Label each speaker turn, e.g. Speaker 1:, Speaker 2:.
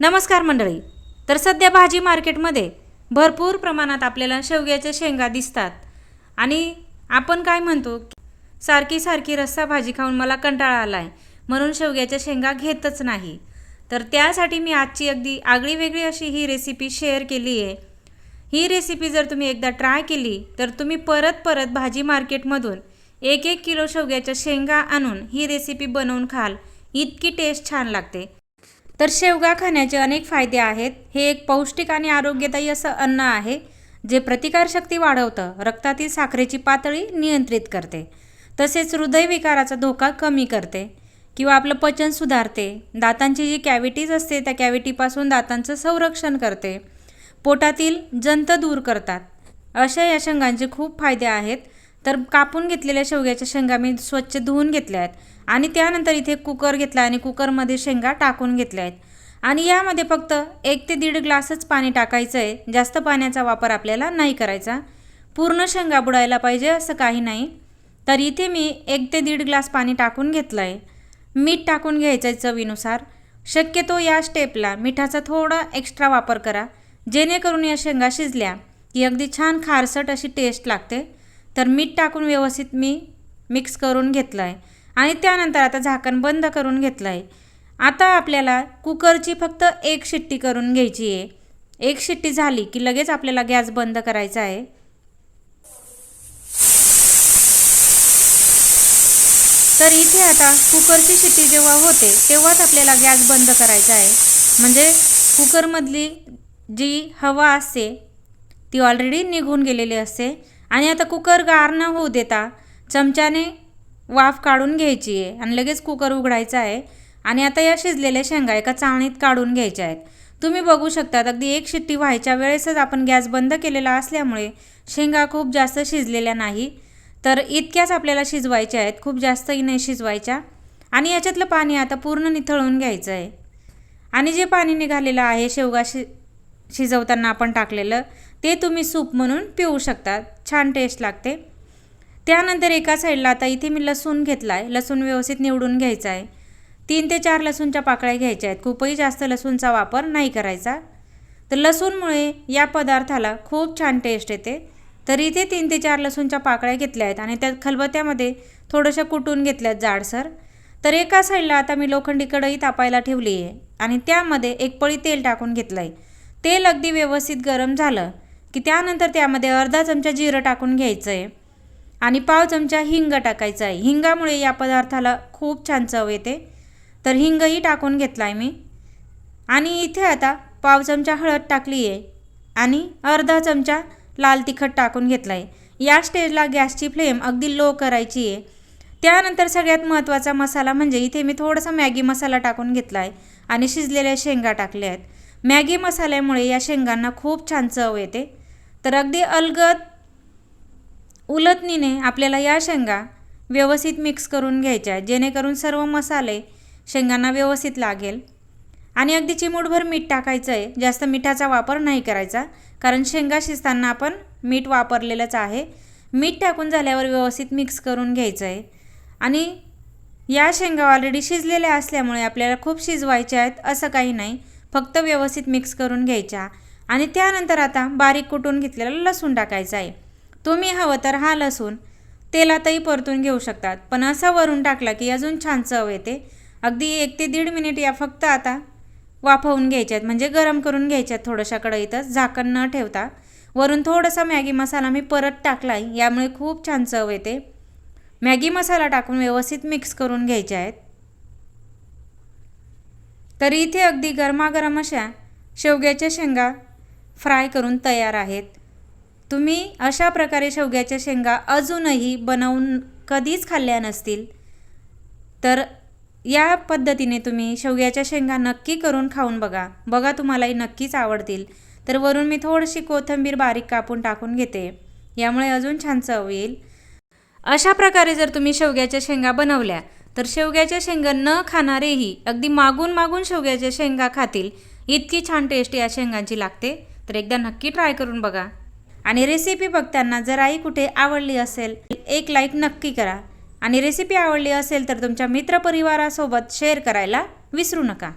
Speaker 1: नमस्कार मंडळी. तर सध्या भाजी मार्केटमध्ये भरपूर प्रमाणात आपल्याला शेवग्याच्या शेंगा दिसतात. आणि आपण काय म्हणतो सारखी सारखी रस्सा भाजी खाऊन मला कंटाळा आला आहे म्हणून शेवग्याच्या शेंगा घेतच नाही. तर त्यासाठी मी आजची अगदी आगळी वेगळी अशी ही रेसिपी शेअर केली आहे ही रेसिपी जर तुम्ही एकदा ट्राय केली तर तुम्ही परत परत भाजी मार्केटमधून एक एक किलो शेवग्याच्या शेंगा आणून ही रेसिपी बनवून खाल. इतकी टेस्ट छान लागते. तर शेवगा खाण्याचे अनेक फायदे आहेत. हे एक पौष्टिक आणि आरोग्यदायी असं अन्न आहे जे प्रतिकारशक्ती वाढवतं रक्तातील साखरेची पातळी नियंत्रित करते. तसेच हृदयविकाराचा धोका कमी करते किंवा आपलं पचन सुधारते. दातांची जी कॅव्हिटीज असते त्या कॅव्हिटीपासून दातांचं संरक्षण करते. पोटातील जंत दूर करतात. अशा या शंगांचे खूप फायदे आहेत. तर कापून घेतलेल्या शेवग्याच्या शेंगा मी स्वच्छ धुवून घेतल्या आहेत. आणि त्यानंतर इथे कुकर घेतला आणि कुकरमध्ये शेंगा टाकून घेतल्या आहेत. आणि यामध्ये फक्त एक ते दीड ग्लासच पाणी टाकायचं आहे. जास्त पाण्याचा वापर आपल्याला नाही करायचा. पूर्ण शेंगा बुडायला पाहिजे असं काही नाही. तर इथे मी एक ते दीड ग्लास पाणी टाकून घेतलं आहे. मीठ टाकून घ्यायचं आहे चवीनुसार. शक्यतो या स्टेपला मिठाचा थोडा एक्स्ट्रा वापर करा. जेणेकरून या शेंगा शिजल्या. की अगदी छान खारसट अशी टेस्ट लागते. तर मीठ टाकून व्यवस्थित मी मिक्स करून घेतलं आहे आणि त्यानंतर आता झाकण बंद करून घेतलं आहे आता आपल्याला कुकरची फक्त एक शिट्टी करून घ्यायची आहे. एक शिट्टी झाली की लगेच आपल्याला गॅस बंद करायचा आहे. तर इथे आता कुकरची शिट्टी जेव्हा होते तेव्हाच आपल्याला गॅस बंद करायचा आहे. म्हणजे कुकरमधली जी हवा असते ती ऑलरेडी निघून गेलेली असते. आणि आता कुकर गार न होऊ देता चमच्याने वाफ काढून घ्यायची आहे. आणि लगेच कुकर उघडायचा आहे. आणि आता या शिजलेल्या शेंगा एका चाळणीत काढून घ्यायच्या आहेत. तुम्ही बघू शकतात अगदी एक शिट्टी व्हायच्या वेळेसच आपण गॅस बंद केलेला असल्यामुळे शेंगा खूप जास्त शिजलेल्या नाही. तर इतक्याच आपल्याला शिजवायच्या आहेत खूप जास्तही नाही शिजवायच्या. आणि याच्यातलं पाणी आता पूर्ण निथळून घ्यायचं आहे. आणि जे पाणी निघालेलं आहे शेवगा शि शिजवताना आपण टाकलेलं ते तुम्ही सूप म्हणून पिऊ शकतात. छान टेस्ट लागते. त्यानंतर एका साईडला आता इथे मी लसूण घेतला आहे लसूण व्यवस्थित निवडून घ्यायचा आहे तीन ते चार लसूणच्या पाकळ्या घ्यायच्या आहेत खूपही जास्त लसूणचा वापर नाही करायचा. तर लसूणमुळे या पदार्थाला खूप छान टेस्ट येते. तर इथे तीन ते चार लसूणच्या पाकळ्या घेतल्या आहेत आणि त्या खलबत्त्यामध्ये थोडंसं कुटून घेतल्यात जाडसर. तर एका साईडला आता मी लोखंडी कढई तापायला ठेवली आहे आणि त्यामध्ये एक पळी तेल टाकून घेतलं आहे तेल अगदी व्यवस्थित गरम झालं की त्यानंतर त्यामध्ये अर्धा चमचा जिरं टाकून घ्यायचं आहे आणि पाव चमचा हिंग टाकायचा आहे हिंगामुळे या पदार्थाला खूप छान चव येते. तर हिंगही टाकून घेतला आहे मी. आणि इथे आता पाव चमचा हळद टाकली आहे आणि अर्धा चमचा लाल तिखट टाकून घेतला आहे या स्टेजला गॅसची फ्लेम अगदी लो करायची आहे त्यानंतर सगळ्यात महत्त्वाचा मसाला म्हणजे इथे मी थोडासा मॅगी मसाला टाकून घेतला आहे आणि शिजलेल्या शेंगा टाकल्या आहेत मॅगी मसाल्यामुळे या शेंगांना खूप छान चव येते. तर अगदी अलगद उलटणीने आपल्याला या शेंगा व्यवस्थित मिक्स करून घ्यायच्या जेणेकरून सर्व मसाले शेंगांना व्यवस्थित लागेल. आणि अगदी चिमूटभर मीठ टाकायचं आहे. जास्त मिठाचा वापर नाही करायचा कारण शेंगा शिजताना आपण मीठ वापरलेलंच आहे. मीठ टाकून झाल्यावर व्यवस्थित मिक्स करून घ्यायचं आहे. आणि या शेंगा ऑलरेडी शिजलेल्या असल्यामुळे आपल्याला खूप शिजवायच्या आहेत असं काही नाही. फक्त व्यवस्थित मिक्स करून घ्यायच्या. आणि त्यानंतर आता बारीक कुटून घेतलेला लसूण टाकायचा आहे. तुम्ही हवं तर हा लसूण तेलातही परतून घेऊ शकतात. पण असा वरून टाकला की अजून छान चव येते. अगदी एक ते दीड मिनिट या फक्त आता वाफवून घ्यायच्यात. म्हणजे गरम करून घ्यायच्यात थोड्याशा कढईतच. झाकण न ठेवता. वरून थोडासा मॅगी मसाला मी परत टाकला आहे यामुळे खूप छान चव येते. मॅगी मसाला टाकून व्यवस्थित मिक्स करून घ्यायचे आहेत. तर इथे अगदी गरमागरम अशा शेवग्याच्या शेंगा फ्राय करून तयार आहेत. तुम्ही अशा प्रकारे शेवग्याच्या शेंगा अजूनही बनवून कधीच खाल्ल्या नसतील. तर या पद्धतीने तुम्ही शेवग्याच्या शेंगा नक्की करून खाऊन बघा. बघा तुम्हालाही नक्कीच आवडतील. तर वरून मी थोडीशी कोथिंबीर बारीक कापून टाकून घेते. यामुळे अजून छान चव येईल. अशा प्रकारे जर तुम्ही शेवग्याच्या शेंगा बनवल्या तर शेवग्याच्या शेंगा न खाणारेही अगदी मागून मागून शेवग्याच्या शेंगा खातील. इतकी छान टेस्ट या शेंगांची लागते. तर एकदा नक्की ट्राय करून बघा. आणि रेसिपी बघताना जर आई कुठे आवडली असेल एक लाईक नक्की करा. आणि रेसिपी आवडली असेल तर तुमच्या मित्रपरिवारासोबत शेअर करायला विसरू नका.